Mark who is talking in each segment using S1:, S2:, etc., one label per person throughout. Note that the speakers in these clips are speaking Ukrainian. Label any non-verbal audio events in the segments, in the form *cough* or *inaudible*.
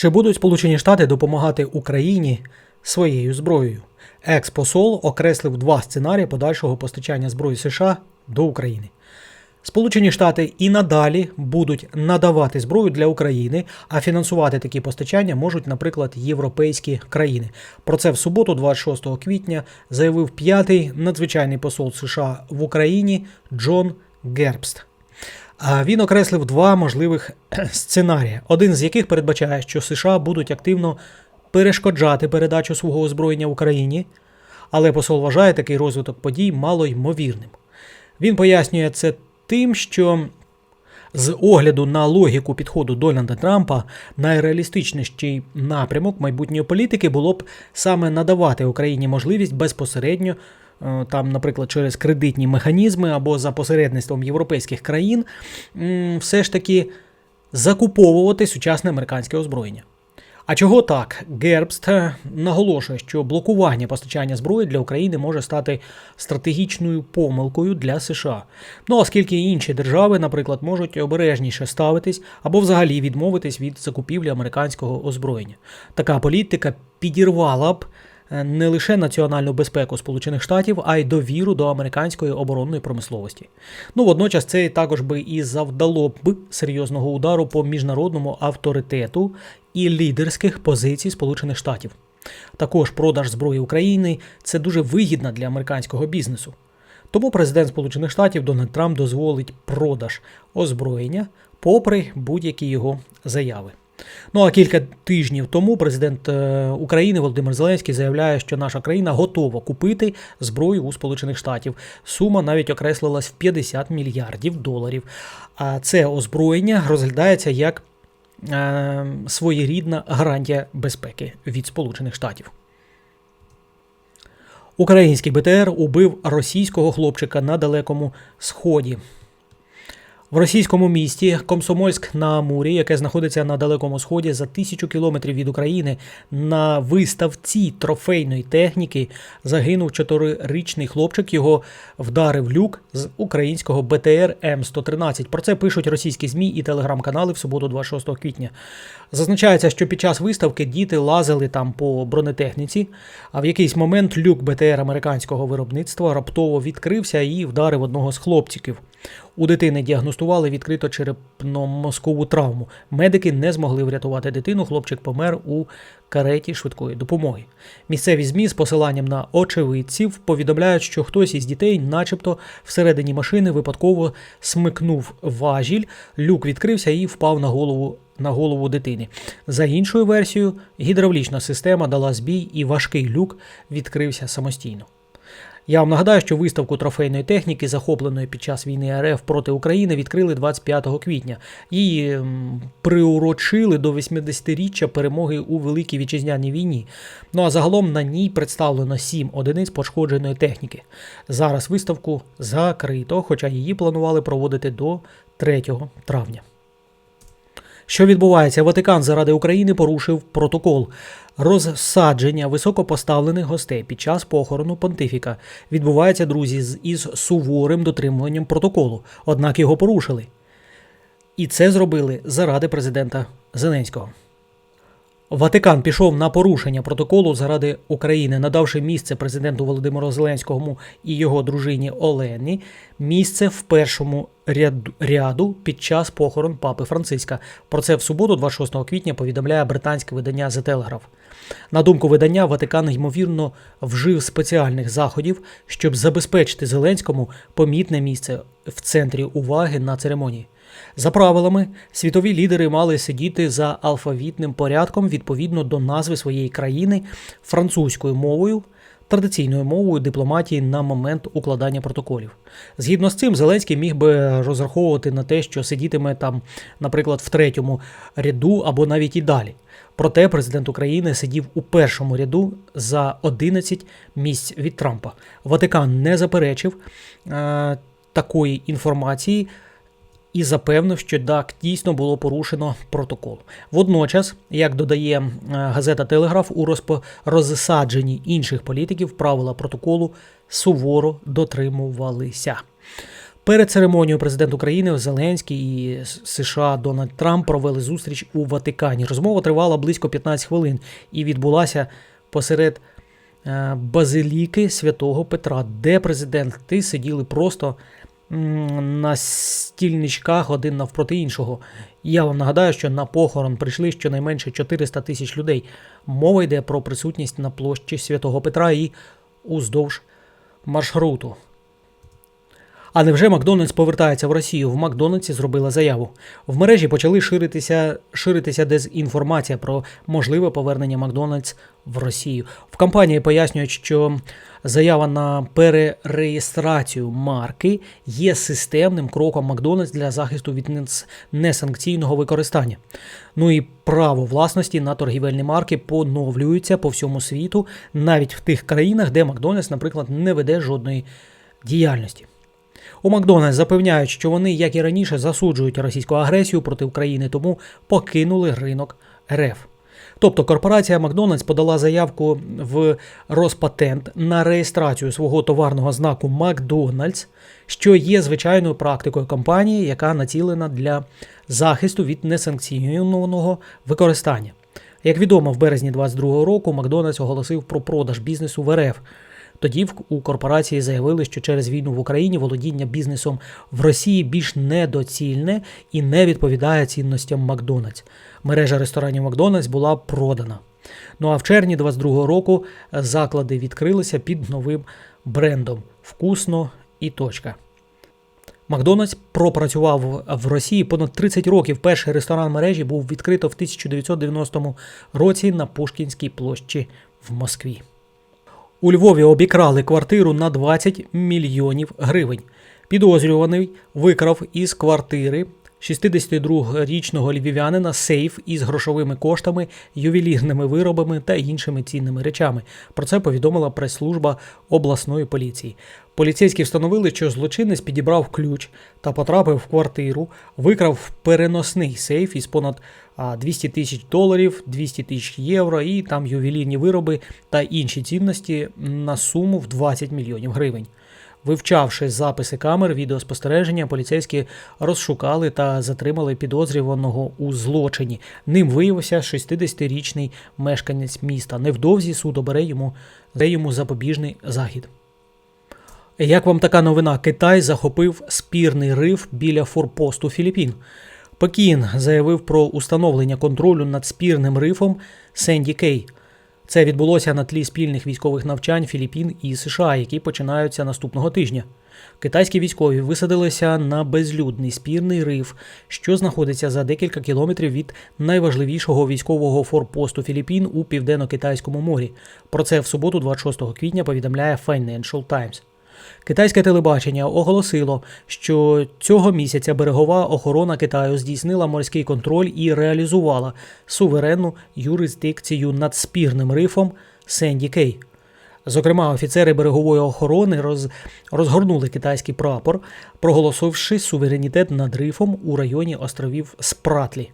S1: Чи будуть Сполучені Штати допомагати Україні своєю зброєю? Екс-посол окреслив два сценарії подальшого постачання зброї США до України. Сполучені Штати і надалі будуть надавати зброю для України, а фінансувати такі постачання можуть, наприклад, європейські країни. Про це в суботу, 26 квітня, заявив п'ятий надзвичайний посол США в Україні Джон Гербст. Він окреслив два можливих *clears throat* сценарії, один з яких передбачає, що США будуть активно перешкоджати передачу свого озброєння Україні, але посол вважає такий розвиток подій малоймовірним. Він пояснює це тим, що з огляду на логіку підходу Дональда Трампа найреалістичніший напрямок майбутньої політики було б саме надавати Україні можливість безпосередньо, там, наприклад, через кредитні механізми або за посередництвом європейських країн, все ж таки закуповувати сучасне американське озброєння. А чого так? Гербст наголошує, що блокування постачання зброї для України може стати стратегічною помилкою для США. Ну оскільки інші держави, наприклад, можуть обережніше ставитись або взагалі відмовитись від закупівлі американського озброєння. Така політика підірвала б е, не лише національну безпеку Сполучених Штатів, а й довіру до американської оборонної промисловості. Ну водночас це також би і завдало б серйозного удару по міжнародному авторитету і лідерських позицій Сполучених Штатів. Також продаж зброї України це дуже вигідно для американського бізнесу. Тому президент Сполучених Штатів Дональд Трамп дозволить продаж озброєння попри будь-які його заяви. Ну а кілька тижнів тому президент е, України Володимир Зеленський заявляє, що наша країна готова купити зброю у Сполучених Штатів. Сума навіть окреслилась в 50 мільярдів доларів. А це озброєння розглядається як е, своєрідна гарантія безпеки від Сполучених Штатів. Український БТР убив російського хлопчика на Далекому Сході. В російському місті Комсомольськ на Амурі, яке знаходиться на далекому сході за тисячу кілометрів від України, на виставці трофейної техніки загинув чотирирічний хлопчик. Його вдарив люк з українського БТР М113. Про це пишуть російські змі і телеграм-канали в суботу, 26 квітня. Зазначається, що під час виставки діти лазили там по бронетехніці, а в якийсь момент люк БТР американського виробництва раптово відкрився і вдарив одного з хлопчиків. У дитини діагностували відкрито черепно-мозкову травму. Медики не змогли врятувати дитину. Хлопчик помер у кареті швидкої допомоги. Місцеві змі з посиланням на очевидців повідомляють, що хтось із дітей, начебто, всередині машини випадково смикнув важіль, люк відкрився і впав на голову. На голову дитини. За іншою версією, гідравлічна система дала збій і важкий люк відкрився самостійно. Я вам нагадаю, що виставку трофейної техніки, захопленої під час війни РФ проти України, відкрили 25 квітня. Її приурочили до 80-річчя перемоги у Великій Вітчизняній війні. Ну а загалом на ній представлено 7 одиниць пошкодженої техніки. Зараз виставку закрито, хоча її планували проводити до 3 травня. Що відбувається? Ватикан заради України порушив протокол. Розсадження високопоставлених гостей під час похорону понтифіка відбувається, друзі, із суворим дотримуванням протоколу, однак його порушили. І це зробили заради президента Зеленського. Ватикан пішов на порушення протоколу заради України, надавши місце президенту Володимиру Зеленському і його дружині Олені місце в першому ряду, під час похорон папи Франциска. Про це в суботу, 26 квітня, повідомляє британське видання The Telegraph. На думку видання, Ватикан ймовірно вжив спеціальних заходів, щоб забезпечити Зеленському помітне місце в центрі уваги на церемонії. За правилами, світові лідери мали сидіти за алфавітним порядком відповідно до назви своєї країни французькою мовою, традиційною мовою дипломатії на момент укладання протоколів. Згідно з цим, Зеленський міг би розраховувати на те, що сидітиме там, наприклад, в третьому ряду або навіть і далі. Проте президент України сидів у першому ряду за 11 місць від Трампа. Ватикан не заперечив е, такої інформації і запевнив, що так дійсно було порушено протокол. Водночас, як додає е, газета Телеграф, у розпо- розсадженні інших політиків правила протоколу суворо дотримувалися. Перед церемонією президент України Зеленський і США Дональд Трамп провели зустріч у Ватикані. Розмова тривала близько 15 хвилин і відбулася посеред е, базиліки святого Петра, де президенти сиділи просто на стільничках один навпроти іншого. Я вам нагадаю, що на похорон прийшли щонайменше 400 тисяч людей. Мова йде про присутність на площі святого Петра і уздовж маршруту. А невже Макдональдс повертається в Росію? В Макдональдсі зробила заяву. В мережі почали ширитися, ширитися дезінформація про можливе повернення Макдональдс в Росію. В компанії пояснюють, що заява на перереєстрацію марки є системним кроком Макдональдс для захисту від несанкційного використання. Ну і право власності на торгівельні марки поновлюється по всьому світу, навіть в тих країнах, де Макдональдс, наприклад, не веде жодної діяльності. У Макдональдс запевняють, що вони, як і раніше, засуджують російську агресію проти України, тому покинули ринок РФ. Тобто корпорація Макдональдс подала заявку в Роспатент на реєстрацію свого товарного знаку Макдональдс, що є звичайною практикою компанії, яка націлена для захисту від несанкціонованого використання. Як відомо, в березні 2022 року Макдональдс оголосив про продаж бізнесу в РФ. Тоді у корпорації заявили, що через війну в Україні володіння бізнесом в Росії більш недоцільне і не відповідає цінностям Макдональдс. Мережа ресторанів Макдональдс була продана. Ну а в червні 22-го року заклади відкрилися під новим брендом Вкусно і точка. Макдональдс пропрацював в Росії понад 30 років. Перший ресторан мережі був відкрито в 1990 році на Пушкінській площі в Москві. У Львові обікрали квартиру на 20 мільйонів гривень. Підозрюваний викрав із квартири 62-річного львів'янина сейф із грошовими коштами, ювелірними виробами та іншими цінними речами. Про це повідомила прес-служба обласної поліції. Поліцейські встановили, що злочинець підібрав ключ та потрапив в квартиру, викрав переносний сейф із понад 200 тисяч доларів, 200 тисяч євро і там ювелірні вироби та інші цінності на суму в 20 мільйонів гривень. Вивчавши записи камер відеоспостереження, поліцейські розшукали та затримали підозрюваного у злочині. Ним виявився 60-річний мешканець міста. Невдовзі суд обере йому, йому запобіжний захід. Як вам така новина? Китай захопив спірний риф біля форпосту Філіппін. Пекін заявив про установлення контролю над спірним рифом Сенді Кей. Це відбулося на тлі спільних військових навчань Філіппін і США, які починаються наступного тижня. Китайські військові висадилися на безлюдний спірний риф, що знаходиться за декілька кілометрів від найважливішого військового форпосту Філіппін у південно-китайському морі. Про це в суботу, 26 квітня, повідомляє Financial Times. Китайське телебачення оголосило, що цього місяця берегова охорона Китаю здійснила морський контроль і реалізувала суверенну юрисдикцію над спірним рифом Сенді Кей. Зокрема, офіцери берегової охорони роз, розгорнули китайський прапор, проголосивши суверенітет над рифом у районі островів Спратлі.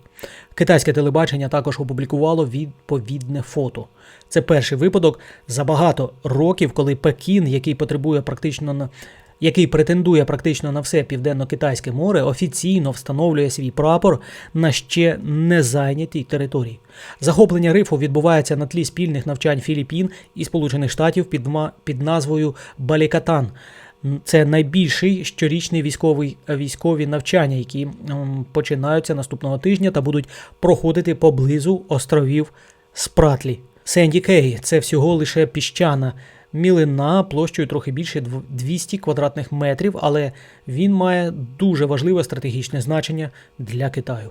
S1: Китайське телебачення також опублікувало відповідне фото. Це перший випадок за багато років, коли Пекін, який потребує практично на який претендує практично на все південно-китайське море, офіційно встановлює свій прапор на ще не зайнятій території. Захоплення рифу відбувається на тлі спільних навчань Філіппін і Сполучених Штатів під, під назвою Балікатан. Це найбільший щорічний військовий військові навчання, які починаються наступного тижня та будуть проходити поблизу островів Спратлі. Сенді Кей це всього лише піщана мілина площею трохи більше 200 квадратних метрів, але він має дуже важливе стратегічне значення для Китаю.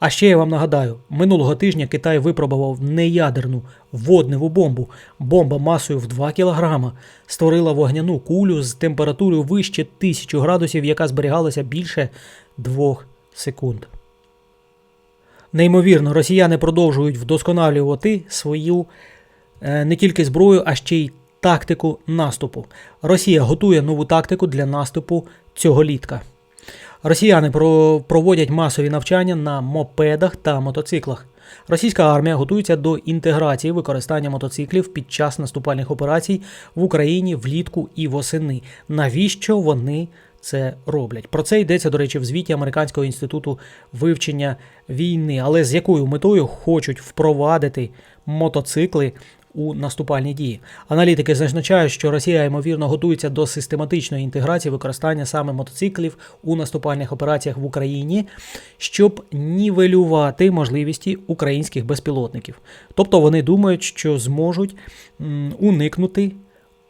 S1: А ще я вам нагадаю, минулого тижня Китай випробував неядерну водневу бомбу. Бомба масою в 2 кг створила вогняну кулю з температурою вище 1000 градусів, яка зберігалася більше 2 секунд. Неймовірно, росіяни продовжують вдосконалювати свою е, не тільки зброю, а ще й тактику наступу. Росія готує нову тактику для наступу цього літка. Росіяни проводять масові навчання на мопедах та мотоциклах. Російська армія готується до інтеграції використання мотоциклів під час наступальних операцій в Україні влітку і восени. Навіщо вони це роблять. Про це йдеться, до речі, в звіті Американського інституту вивчення війни. Але з якою метою хочуть впровадити мотоцикли у наступальні дії? Аналітики зазначають, що Росія ймовірно готується до систематичної інтеграції використання саме мотоциклів у наступальних операціях в Україні, щоб нівелювати можливості українських безпілотників. Тобто вони думають, що зможуть уникнути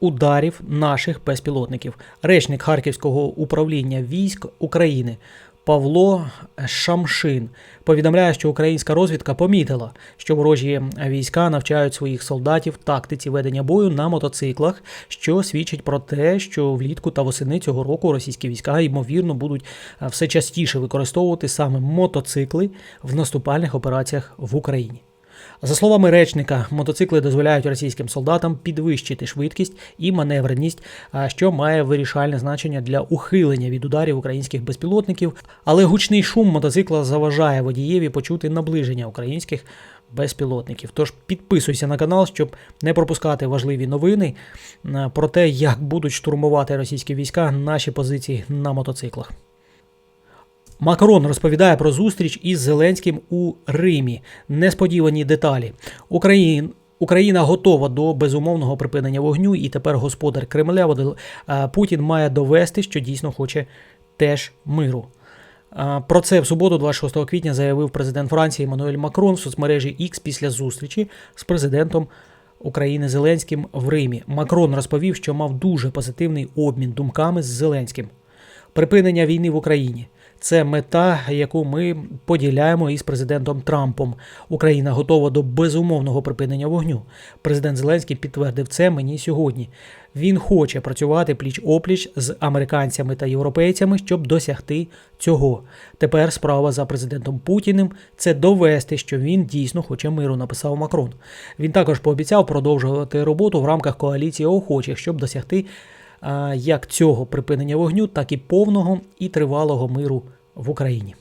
S1: ударів наших безпілотників. Речник Харківського управління військ України Павло Шамшин повідомляє, що українська розвідка помітила, що ворожі війська навчають своїх солдатів тактиці ведення бою на мотоциклах, що свідчить про те, що влітку та восени цього року російські війська ймовірно будуть е, все частіше використовувати саме мотоцикли в наступальних операціях в Україні. За словами речника, мотоцикли дозволяють російським солдатам підвищити швидкість і маневреність, що має вирішальне значення для ухилення від ударів українських безпілотників. Але гучний шум мотоцикла заважає водієві почути наближення українських безпілотників. Тож підписуйся на канал, щоб не пропускати важливі новини про те, як будуть штурмувати російські війська наші позиції на мотоциклах. Макрон розповідає про зустріч із Зеленським у Римі. Несподівані деталі. Україн. Україна готова до безумовного припинення вогню, і тепер господар Кремля е, Путін має довести, що дійсно хоче теж миру. Е, Про це в суботу, 26 квітня, заявив президент Франції Еммануель Макрон в соцмережі X після зустрічі з президентом України Зеленським в Римі. Макрон розповів, що мав дуже позитивний обмін думками з Зеленським. Припинення війни в Україні. Це мета, яку ми поділяємо із президентом Трампом. Україна готова до безумовного припинення вогню. Президент Зеленський підтвердив це мені сьогодні. Він хоче працювати пліч опліч з американцями та європейцями, щоб досягти цього. Тепер справа за президентом Путіним це довести, що він дійсно хоче миру, написав Макрон. Він також пообіцяв продовжувати роботу в рамках коаліції охочих, щоб досягти як цього припинення вогню, так і повного і тривалого миру в Україні.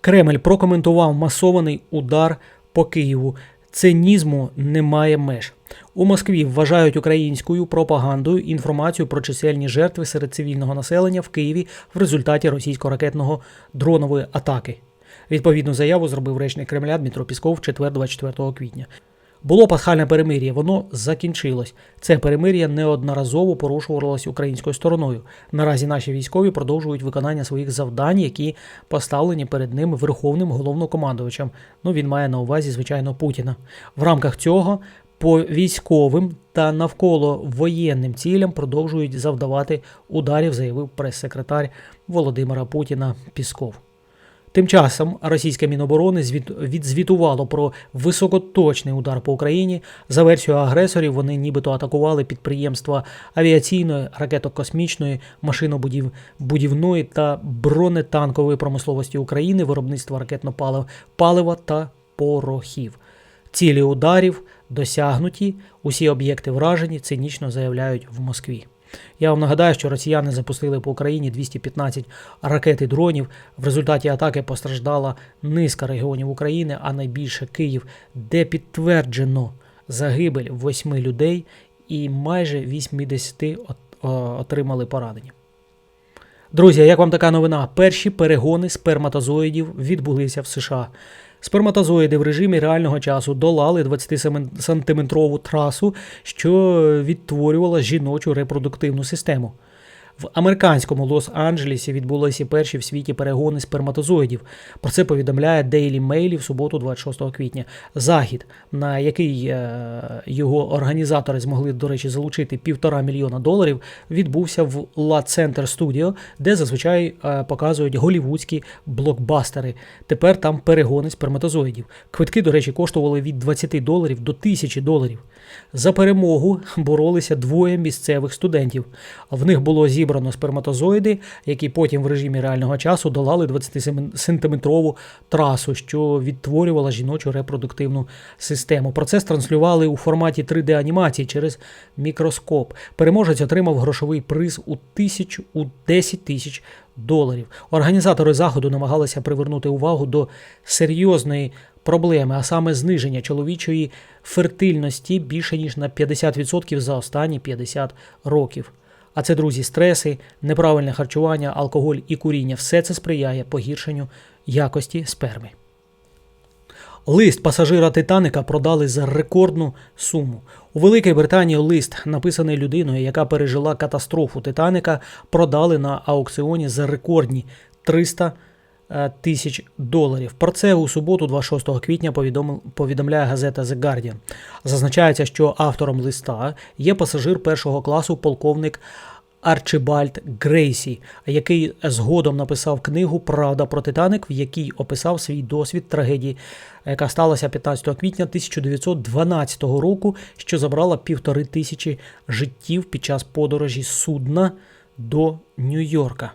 S1: Кремль прокоментував масований удар по Києву. Цинізму немає меж. У Москві вважають українською пропагандою інформацію про чисельні жертви серед цивільного населення в Києві в результаті російсько-ракетного дронової атаки. Відповідну заяву зробив речник Кремля Дмитро Пісков в четвер 24 квітня. Було пасхальне перемир'я, воно закінчилось. Це перемир'я неодноразово порушувалось українською стороною. Наразі наші військові продовжують виконання своїх завдань, які поставлені перед ним верховним головнокомандувачем. Ну він має на увазі, звичайно, Путіна. В рамках цього по військовим та навколо воєнним цілям продовжують завдавати ударів, заявив прес-секретар Володимира Путіна Пісков. Тим часом російське Міноборони звіт- відзвітувало про високоточний удар по Україні. За версією агресорів, вони нібито атакували підприємства авіаційної, ракетокосмічної, машинобудівної та бронетанкової промисловості України, виробництва ракетно-палива палива та порохів. Цілі ударів досягнуті, усі об'єкти вражені, цинічно заявляють в Москві. Я вам нагадаю, що росіяни запустили по Україні 215 ракет і дронів. В результаті атаки постраждала низка регіонів України, а найбільше Київ, де підтверджено загибель восьми людей і майже 80 отримали поранені. Друзі, як вам така новина? Перші перегони сперматозоїдів відбулися в США. Сперматозоїди в режимі реального часу долали 20-сантиметрову трасу, що відтворювала жіночу репродуктивну систему. В американському Лос-Анджелесі відбулися перші в світі перегони сперматозоїдів. Про це повідомляє Daily Mail в суботу, 26 квітня. Захід, на який е, його організатори змогли, до речі, залучити півтора мільйона доларів, відбувся в La Center Studio, де зазвичай е, показують голівудські блокбастери. Тепер там перегони сперматозоїдів. Квитки, до речі, коштували від 20 доларів до 1000 доларів. За перемогу боролися двоє місцевих студентів. В них було зібрано сперматозоїди, які потім в режимі реального часу долали 20-сантиметрову трасу, що відтворювала жіночу репродуктивну систему. Процес транслювали у форматі 3D-анімації через мікроскоп. Переможець отримав грошовий приз у тисячу у 10 тисяч доларів. Організатори заходу намагалися привернути увагу до серйозної проблеми, а саме зниження чоловічої фертильності більше ніж на 50% за останні 50 років. А це, друзі, стреси, неправильне харчування, алкоголь і куріння все це сприяє погіршенню якості сперми. Лист пасажира Титаника продали за рекордну суму. У Великій Британії лист, написаний людиною, яка пережила катастрофу Титаника, продали на аукціоні за рекордні 300 е, тисяч доларів. Про це у суботу, 26 квітня, повідомляє газета The Guardian. Зазначається, що автором листа є пасажир першого класу полковник Арчибальд Грейсі, який згодом написав книгу Правда про Титаник, в якій описав свій досвід трагедії, яка сталася 15 квітня 1912 року, що забрала півтори тисячі життів під час подорожі судна до Нью-Йорка.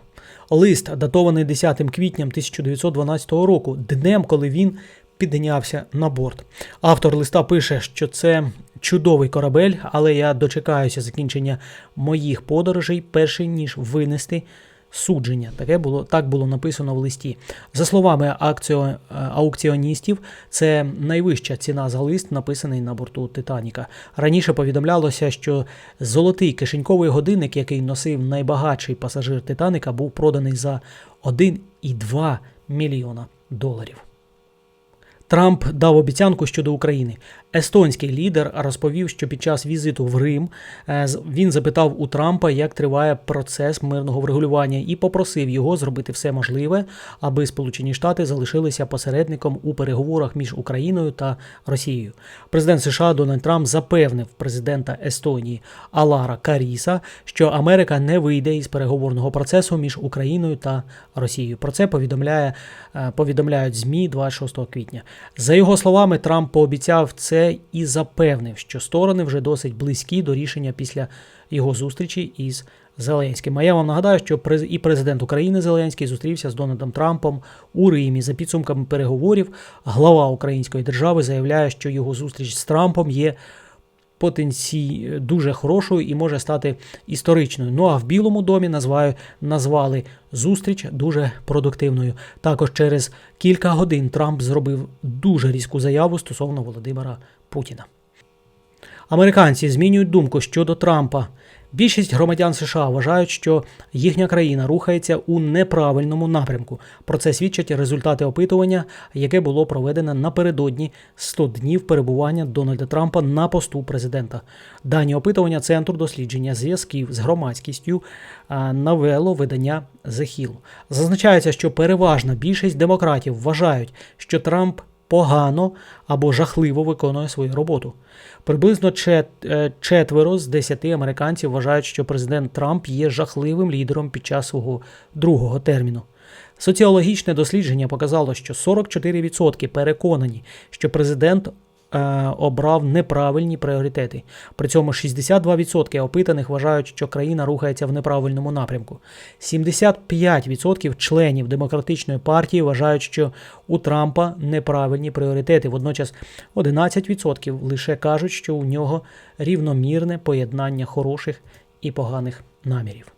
S1: Лист датований 10 квітня 1912 року, днем, коли він піднявся на борт. Автор листа пише, що це чудовий корабель, але я дочекаюся закінчення моїх подорожей, перший ніж винести судження. Таке було так було написано в листі. За словами акціо, е, аукціоністів, це найвища ціна за лист, написаний на борту Титаніка. Раніше повідомлялося, що золотий кишеньковий годинник, який носив найбагатший пасажир Титаніка, був проданий за 1,2 мільйона доларів. Трамп дав обіцянку щодо України. Естонський лідер розповів, що під час візиту в Рим е, він запитав у Трампа, як триває процес мирного врегулювання, і попросив його зробити все можливе, аби Сполучені Штати залишилися посередником у переговорах між Україною та Росією. Президент США Дональд Трамп запевнив президента Естонії Алара Каріса, що Америка не вийде із переговорного процесу між Україною та Росією. Про це повідомляє е, повідомляють ЗМІ 26 квітня. За його словами, Трамп пообіцяв це і запевнив, що сторони вже досить близькі до рішення після його зустрічі із Зеленським. А я вам нагадаю, що і президент України Зеленський зустрівся з Дональдом Трампом у Римі. За підсумками переговорів, глава української держави заявляє, що його зустріч з Трампом є потенцій дуже хорошою і може стати історичною. Ну а в Білому домі назваю, назвали зустріч дуже продуктивною. Також через кілька годин Трамп зробив дуже різку заяву стосовно Володимира Путіна. Американці змінюють думку щодо Трампа. Більшість громадян США вважають, що їхня країна рухається у неправильному напрямку. Про це свідчать результати опитування, яке було проведено напередодні 100 днів перебування Дональда Трампа на посту президента. Дані опитування Центру дослідження зв'язків з громадськістю навело видання The Hill. Зазначається, що переважна більшість демократів вважають, що Трамп погано або жахливо виконує свою роботу. Приблизно е, четверо з десяти американців вважають, що президент Трамп є жахливим лідером під час свого другого терміну. Соціологічне дослідження показало, що 44% переконані, що президент обрав неправильні пріоритети. При цьому 62% опитаних вважають, що країна рухається в неправильному напрямку. 75% членів демократичної партії вважають, що у Трампа неправильні пріоритети. Водночас 11% лише кажуть, що у нього рівномірне поєднання хороших і поганих намірів.